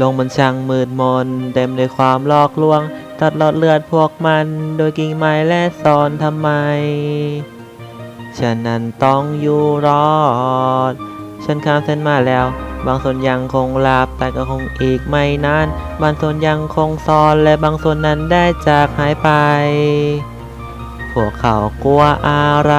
ลงบนช่างมืดมน เต็มด้วยความลอกลวง ตัดลอดเลือดพวกมัน โดยกิ่งไม้และซอนทำไม ฉันนั้นต้องอยู่รอด ฉันข้ามเส้นมาแล้ว บางส่วนยังคงหลับแต่ก็คงอีกไม่นาน บางส่วนยังคงซ้อนและบางส่วนนั้นได้จากหายไป พวกเขากลัวอะไร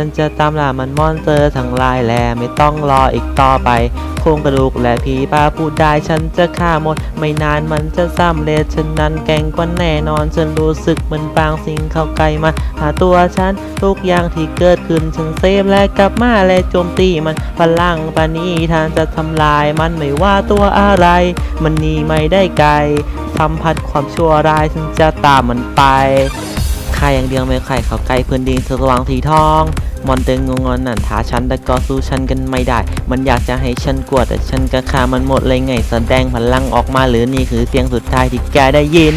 ฉันจะตามล่ามันมอนเจอทั้งลายแลไม่ต้องรออีกต่อไปโครงกระดูกและผีป้าพูดได้ฉันจะฆ่าหมด ไม่นานมันจะซ้ำเลฉันนั้นแกงกว่าแน่นอน ฉันรู้สึกเหมือนบางสิ่งเข้าไกลมาหาตัวฉันทุกอย่างที่เกิดขึ้นฉันเซฟและกลับมาและโจมตีมันพลังปานีทานจะทำลายมันไม่ว่าตัวอะไร มันหนีไม่ได้ไกลสัมผัสความชั่วร้ายฉันจะตามมันไปใครอย่างเดียวไม่ใครเข้าไกลพื้นดินสว่างสีทอง มอนเดินงงอนนั่นท้าฉันแต่ก็สู้ฉันกันไม่ได้ มันอยากจะให้ฉันกลัวแต่ฉันก็ฆ่ามันหมดเลยไงแสดงพลังออกมาหรือนี่คือเสียงสุดท้ายที่แกได้ยิน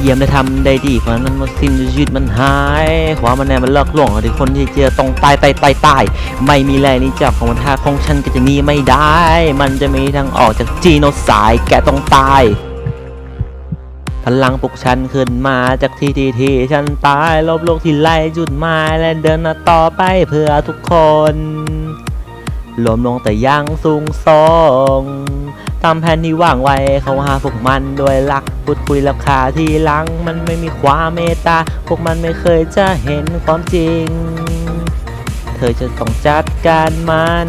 เยี่ยมได้ทำได้ดีเพรามนั้นมันสิ้นยืดมันหายความมันแน่มันเลอกลวงที่คนที่เจอต้องตายตายตายตายไม่มีแรงนี้จับของมันท่าของฉันก็จะหนีไม่ได้ มันจะมีทางออกจากจีโนสายแกต้องตาย พลังปลุกฉันขึ้นมาจากที่ที่ที่ฉันตายลบโลกที่ไล่จุดหมายและเดินต่อไปเพื่อทุกคนลวมลงแต่ยังสูงส่งตามแผนที่ว่างไว้เขาหาพวกมันโด้วยลักพูดคุยราคาที่หลัง มันไม่มีความเมตตา พวกมันไม่เคยจะเห็นความจริง เธอจะต้องจัดการมัน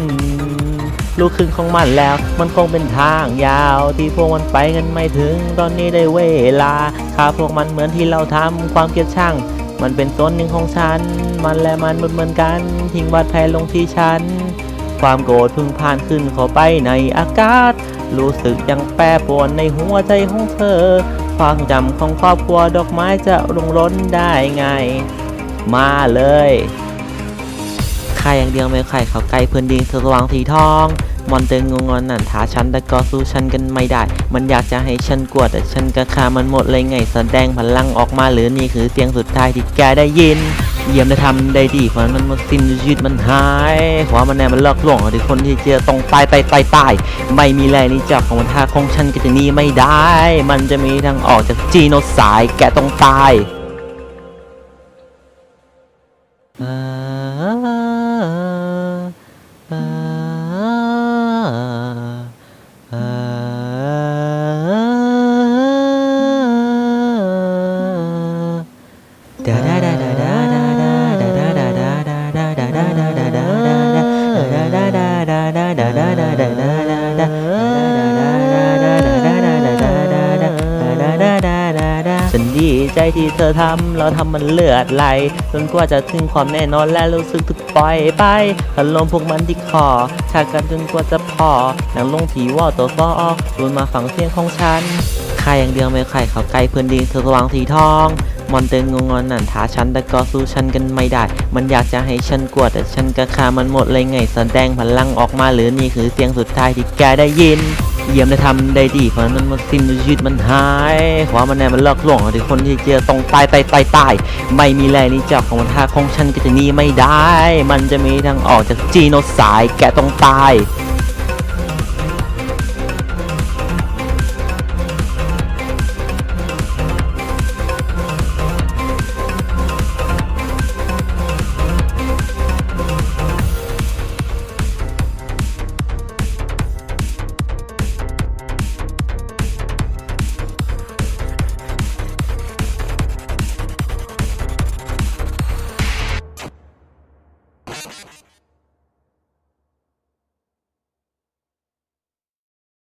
ลูกครึ่งของมันแล้ว มันคงเป็นทางยาวที่พวกมันไปกันไม่ถึง ตอนนี้ได้เวลาข้าพวกมันเหมือนที่เราทำความเกลียดชังมันเป็นต้นหนึ่งของฉัน มันและมันเหมือนกัน ทิ้งบาดแผลลงที่ฉัน ความโกรธพึ่งผ่านขึ้นเข้าไปในอากาศ รู้สึกยังแปรปรวนในหัวใจของเธอ ความจำของครอบครัวดอกไม้จะรุงร้นได้ไง มาเลยใครอย่างเดียวไม่ใครเขาไกลพื้นดินสว่างสีทอง มอนเดินงงอนนั่นท้าฉันแต่ก็สู้ฉันกันไม่ได้ มันอยากจะให้ฉันกวดแต่ฉันก็ฆ่ามันหมดเลยไงแสดงพลังออกมาหรือนี่คือเสียงสุดท้ายที่แกได้ยิน เยี่ยมได้ทำได้ดีความมันหมดสิ้นชีดมันหายความมันแน่มันเลิกหลงหรือคนที่เจอต้องตายตายตายตายไม่มีแรงนี่จับของมันท่าของฉันก็จะหนีไม่ได้ มันจะมีทางออกจากจีโนสายแกต้องตาย Uh... ฉันดีใจที่เธอทำ เราทำมันเลือดไหลจนกว่าจะถึงความแน่นอนและรู้สึกถึกปล่อยไปพัลมพวกมันที่คอชากันจนกว่าจะพอนังลงผีว่าตัวฟอรุนมาฝังเสียงของฉันใครอย่างเดียวไม่ใครเขาไกลเพื่อนดีเธอสว่างสีทอง มอนเตงงอนนั่นท้าฉันแต่ก็สู้ฉันกันไม่ได้ มันอยากจะให้ฉันกลัวแต่ฉันก็ฆ่ามันหมดเลยไงแสดงพลังออกมาหรือนี่คือเสียงสุดท้ายที่แกได้ยิน เยี่ยมได้ทำได้ดีเพราะมันมันสิ้นชีวิตมันหายความมันแน่มันเลิกหลวงที่คนที่เจอต้องตายตายตายตายไม่มีแรงนี่เจ้าของมันท่าของฉันก็จะหนีไม่ได้ มันจะมีทางออกจากจีโนไซด์แกต้องตาย